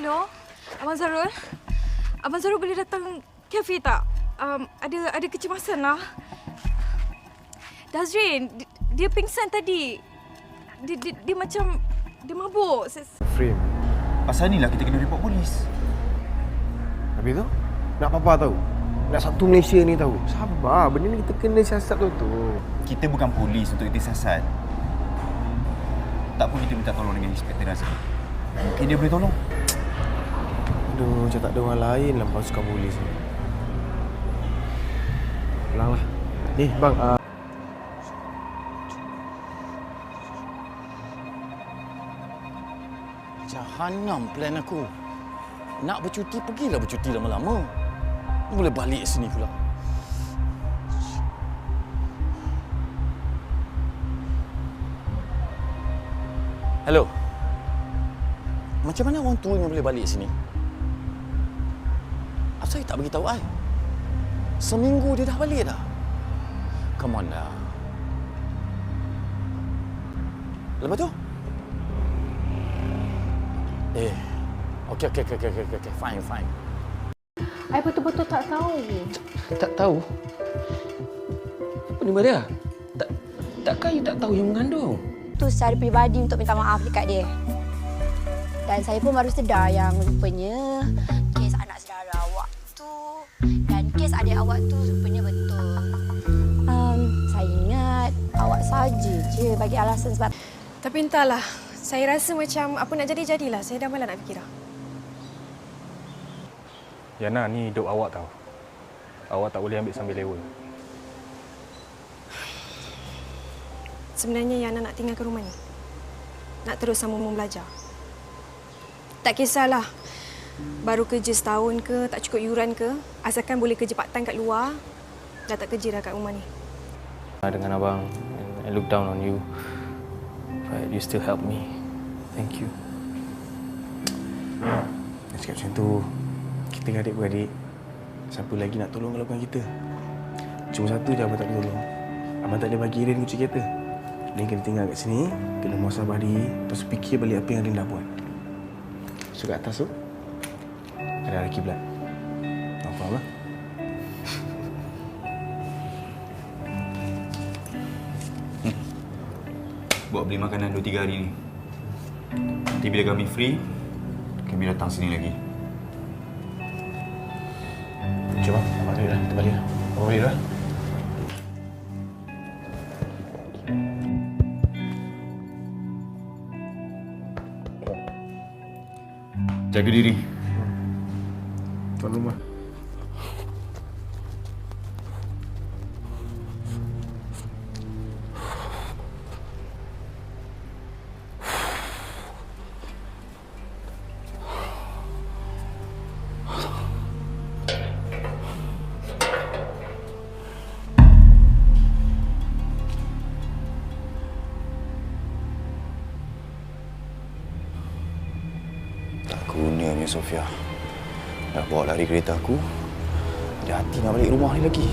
Hello, Abang Zarul. Abang Zarul boleh datang kafe tak? Um, ada ada kecemasan lah. Dazrin, dia, dia pingsan tadi. Dia, dia, dia macam dia mabuk. Frame. Pasal ni lah kita kena report polis. Habis tu, nak apa tahu? Nak satu Malaysia ni tahu. Sabar, benda ni kita kena siasat tu tu. Kita bukan polis untuk kita sasat. Tak pun kita minta tolong dengan Inspektor Razak. Mungkin dia boleh tolong. Aduh, macam tak ada orang lain lah pasukan polis ni. Pulang lah. Eh, bang. Uh, Jahanam plan aku. Nak bercuti, pergilah bercuti lama-lama. Boleh balik sini pula. Hello. Macam mana orang tua ni boleh balik sini? Asal tak beritahu I? Seminggu dia dah balik dah. Come on lah. Lepas tu? Eh, okey okey okey okey okey okey fine fine. I betul-betul tak tahu. Tak tahu. Apa ni Maria? Tak takkan you tak tahu yang mengandung? tu secara peribadi untuk minta maaf dekat dia. Dan saya pun baru sedar yang rupanya kes anak saudara awak dan kes adik awak tu rupanya betul. Um, saya ingat awak saja je bagi alasan sebab Tapi entahlah. Saya rasa macam apa nak jadi jadilah. Saya dah malas nak fikir dah. Yana, ni hidup awak tau. Awak tak boleh ambil sambil lewa. Sebenarnya Yana nak tinggalkan rumah ni. Nak terus sama Mum belajar. Tak kisahlah. Baru kerja setahun ke, tak cukup yuran ke. Asalkan boleh kerja part time kat luar. Dah tak kerja dah kat rumah ni. Dengan abang, I look down on you. But you still help me. Thank you. Dia cakap macam tu. Kita dengan adik-beradik. Siapa lagi nak tolong kalau bukan kita? Cuma satu je abang tak boleh tolong. Abang tak boleh bagi Rin kunci kereta. Rin kena tinggal kat sini. Kena muasabah diri. Terus fikir balik apa yang Rin dah buat. So kat atas tu. Ada lelaki pula. Tak faham lah. Buat beli makanan 2-3 hari ni. Nanti bila kami free, kami datang sini lagi. Jom bang. Abang tu dah. Kita balik lah. Abang balik dah. Jaga diri. Tuan rumah. Sofia. Dah bawa lari kereta aku. Dia hati nak balik rumah ni lagi.